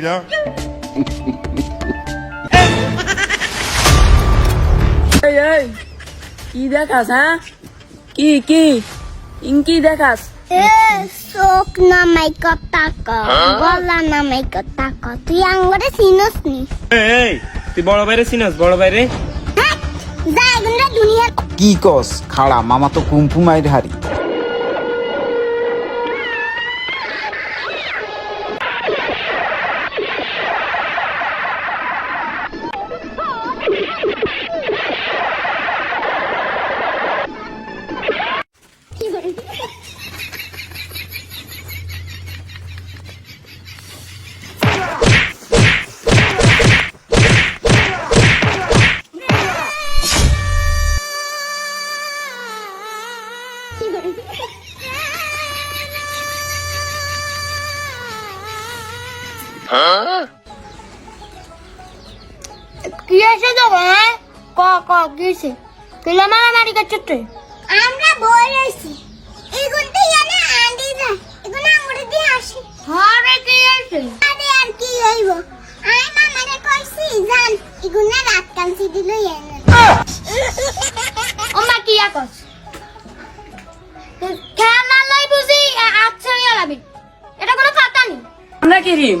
ভুলিরা এই এই কি দেখাস হ্যাঁ? কি কি? ইনকি দেখাস। এ চোখ নামাই কথা ক গলা নামাই কথা ক তুই আঙ্গরে চিনস নি? এই তুই বড় বাইরে চিনস বড় বাইরে হ্যাঁ যা দুনিয়ার কি কস খাড়া মামা তো কুম্ফু মাইর হারি। কি আছে তো হ্যাঁ? ক ক কি আছে তুইলা মারামারি করছিস তুই আমরা বই রইছি এগুন তো ইয়ালে আন্দি যা এগুন আঙ্গুরে দিয়ে আসি। হরে কি আছে আরে আর কি হইব? আই মামারে কইছি জান এগুন রাত কালসি দিল ইয়ালে ও মা কি আকস খেলা লই বুঝি আচ্ছা ইয়ালাবি এটা কোনো কথা নেই। আমরা কি রিম?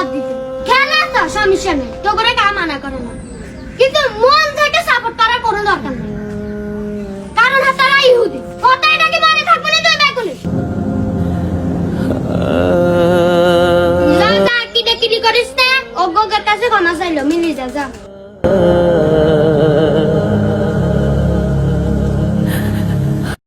গগ্গার দিতে। খেলা তো সমস্যা নেই তো করে কাম মানা করে না। কিন্তু মন থেকে সাপোর্ট করার কোনো দরকার নেই। কারণ তারা ইহুদি। কথাই নাকি মানে থাকবে না তুই যা কিডে কিডি করিস না। ও গগ্গার কাছে ক্ষমা চাইলো মিলি যা যা।